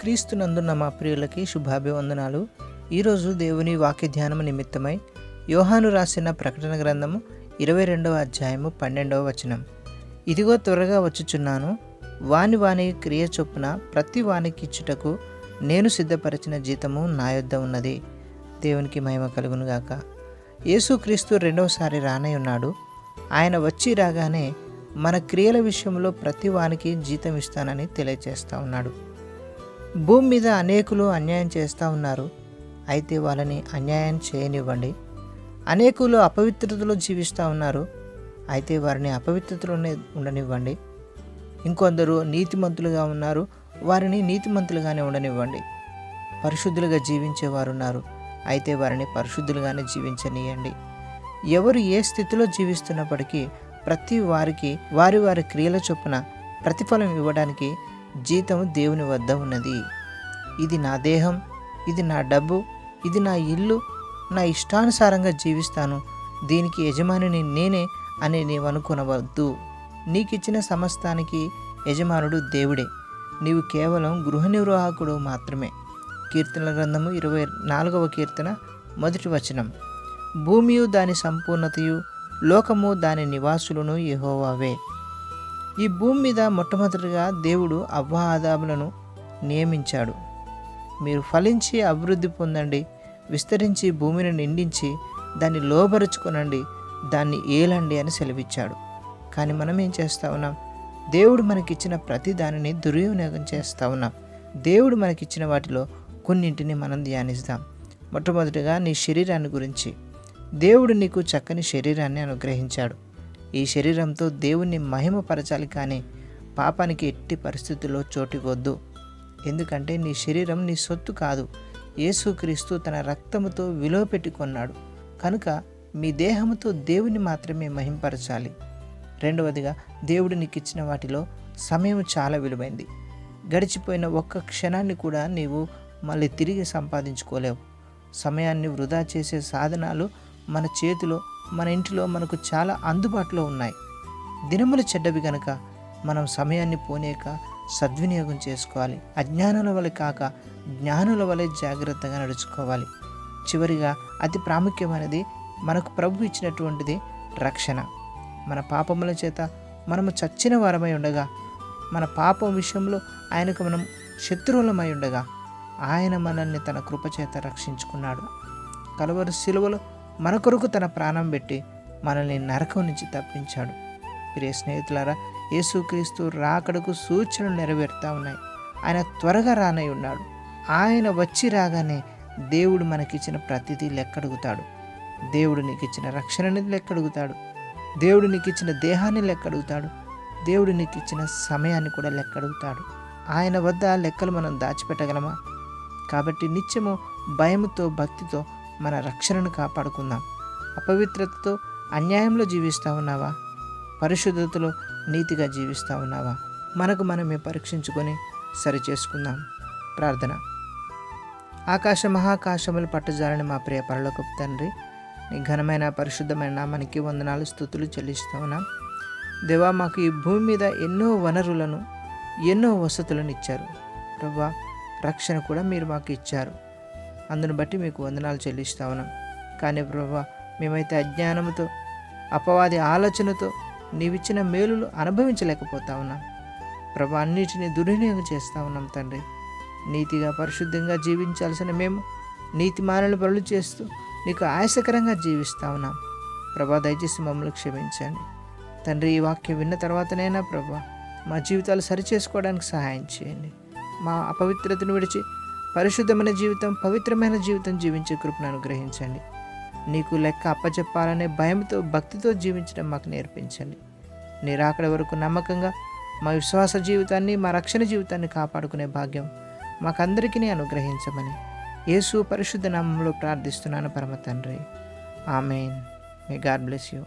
క్రీస్తునందున్న మా ప్రియులకి శుభాభివందనాలు. ఈరోజు దేవుని వాక్య ధ్యానము నిమిత్తమై యోహాను రాసిన ప్రకటన గ్రంథము ఇరవై రెండవ అధ్యాయము పన్నెండవ వచనం. ఇదిగో త్వరగా వచ్చుచున్నాను వాని వాని క్రియ చొప్పున ప్రతి వానికి ఇచ్చుటకు నేను సిద్ధపరిచిన జీతము నా యొద్ద ఉన్నది. దేవునికి మహిమ కలుగునుగాక యేసుక్రీస్తు రెండవసారి రానై ఉన్నాడు. ఆయన వచ్చి రాగానే మన క్రియల విషయంలో ప్రతి వానికి జీతం ఇస్తానని తెలియచేస్తా ఉన్నాడు. భూమి మీద అనేకులు అన్యాయం చేస్తూ ఉన్నారు. అయితే వాళ్ళని అన్యాయం చేయనివ్వండి. అనేకులు అపవిత్రతలో జీవిస్తూ ఉన్నారు. అయితే వారిని అపవిత్రతలోనే ఉండనివ్వండి. ఇంకొందరు నీతిమంతులుగా ఉన్నారు. వారిని నీతిమంతులుగానే ఉండనివ్వండి. పరిశుద్ధులుగా జీవించేవారు ఉన్నారు అయితే వారిని పరిశుద్ధులుగానే జీవించనీయండి. ఎవరు ఏ స్థితిలో జీవిస్తున్నప్పటికీ ప్రతి వారికి వారి వారి క్రియల చొప్పున ప్రతిఫలం ఇవ్వడానికి జీతం దేవుని వద్ద ఉన్నది. ఇది నా దేహం ఇది నా డబ్బు ఇది నా ఇల్లు నా ఇష్టానుసారంగా జీవిస్తాను. దీనికి యజమానిని నేనే అని నీవు అనుకునవద్దు. నీకిచ్చిన సమస్తానికి యజమానుడు దేవుడే. నీవు కేవలం గృహ నిర్వాహకుడు మాత్రమే. కీర్తనల గ్రంథము ఇరవై నాలుగవ కీర్తన మొదటి వచనం. భూమియు దాని సంపూర్ణతయు లోకము దాని నివాసులను యహోవావే. ఈ భూమి మీద మొట్టమొదటిగా దేవుడు అవ్వ ఆదాములను నియమించాడు. మీరు ఫలించి అభివృద్ధి పొందండి. విస్తరించి భూమిని నిండించి దాన్ని లోబరుచుకొనండి. దాన్ని ఏలండి అని సెలవిచ్చాడు. కానీ మనం ఏం చేస్తా ఉన్నాం? దేవుడు మనకిచ్చిన ప్రతి దానిని దుర్వినియోగం చేస్తూ ఉన్నాం. దేవుడు మనకిచ్చిన వాటిలో కొన్నింటిని మనం ధ్యానిస్తాం. మొట్టమొదటిగా నీ శరీరాన్ని గురించి. దేవుడు నీకు చక్కని శరీరాన్ని అనుగ్రహించాడు. ఈ శరీరంతో దేవుణ్ణి మహిమపరచాలి కానీ పాపానికి ఎట్టి పరిస్థితుల్లో చోటివద్దు ఎందుకంటే నీ శరీరం నీ సొత్తు కాదు. యేసుక్రీస్తు తన రక్తముతో విలువ పెట్టుకున్నాడు. కనుక మీ దేహముతో దేవుని మాత్రమే మహింపరచాలి. రెండవదిగా దేవుడు నీకు ఇచ్చిన వాటిలో సమయం చాలా విలువైంది. గడిచిపోయిన ఒక్క క్షణాన్ని కూడా నీవు మళ్ళీ తిరిగి సంపాదించుకోలేవు. సమయాన్ని వృధా చేసే సాధనాలు మన చేతిలో మన ఇంటిలో మనకు చాలా అందుబాటులో ఉన్నాయి. దినములు చెడ్డవి గనక మనం సమయాన్ని పోనేక సద్వినియోగం చేసుకోవాలి. అజ్ఞానుల వలె కాక జ్ఞానుల వలె జాగ్రత్తగా నడుచుకోవాలి. చివరిగా అతి ప్రాముఖ్యమైనది మనకు ప్రభు ఇచ్చినటువంటిది రక్షణ. మన పాపముల చేత మనము చచ్చిన వారమై ఉండగా మన పాపం విషయంలో ఆయనకు మనం శత్రువులమై ఉండగా ఆయన మనల్ని తన కృపచేత రక్షించుకున్నాడు. కలవరు సిలువలో మన కొరకు తన ప్రాణం పెట్టి మనల్ని నరకం నుంచి తప్పించాడు. ప్రియ స్నేహితులారా యేసుక్రీస్తు రాకడకు సూచనలు నెరవేరుతూ ఉన్నాయి. ఆయన త్వరగా రానై ఉన్నాడు. ఆయన వచ్చి రాగానే దేవుడు మనకిచ్చిన ప్రతిదీ లెక్కడుగుతాడు. దేవుడు నీకు ఇచ్చిన రక్షణని లెక్కడుగుతాడు. దేవుడు నీకు ఇచ్చిన దేహాన్ని లెక్కడుగుతాడు. దేవుడు నీకు ఇచ్చిన సమయాన్ని కూడా లెక్కడుగుతాడు. ఆయన వద్ద లెక్కలు మనం దాచిపెట్టగలమా? కాబట్టి నిత్యము భయముతో భక్తితో మన రక్షణను కాపాడుకుందాం. అపవిత్రతతో అన్యాయంలో జీవిస్తూ ఉన్నావా? పరిశుద్ధతలో నీతిగా జీవిస్తూ ఉన్నావా? మనకు మనమే పరీక్షించుకొని సరి చేసుకుందాం ప్రార్థన. ఆకాశ మహాకాశములు పట్టుజాలని మా ప్రియ పరలోకపు తండ్రి నీ ఘనమైన పరిశుద్ధమైన నామానికి వందనాలు స్థుతులు చెల్లిస్తూ ఉన్నాం. దేవా మాకు ఈ భూమి మీద ఎన్నో వనరులను ఎన్నో వసతులను ఇచ్చారు. ప్రభా రక్షణ కూడా మీరు మాకు ఇచ్చారు. అందును బట్టి మీకు వందనాలు చెల్లిస్తా ఉన్నాం. కానీ ప్రభా మేమైతే అజ్ఞానంతో అపవాది ఆలోచనతో నీవిచ్చిన మేలులు అనుభవించలేకపోతా ఉన్నాం. ప్రభా అన్నిటినీ దుర్వినియోగం చేస్తూ ఉన్నాం తండ్రి. నీతిగా పరిశుద్ధంగా జీవించాల్సిన మేము నీతి మానలు పనులు చేస్తూ నీకు ఆయాసకరంగా జీవిస్తూ ఉన్నాం. ప్రభా దయచేసి మమ్మల్ని క్షమించండి. తండ్రి ఈ వాక్యం విన్న తర్వాతనైనా ప్రభా మా జీవితాలు సరిచేసుకోవడానికి సహాయం చేయండి. మా అపవిత్రతను విడిచి పరిశుద్ధమైన జీవితం పవిత్రమైన జీవితం జీవించే కృపను అనుగ్రహించండి. నీకు లెక్క అప్పచెప్పాలనే భయంతో భక్తితో జీవించడం మాకు నేర్పించండి. నీ రాకడ వరకు నమ్మకంగా మా విశ్వాస జీవితాన్ని మా రక్షణ జీవితాన్ని కాపాడుకునే భాగ్యం మాకందరికీ అనుగ్రహించమని యేసు పరిశుద్ధ నామంలో ప్రార్థిస్తున్నాను పరమ తండ్రి. Amen. May God bless you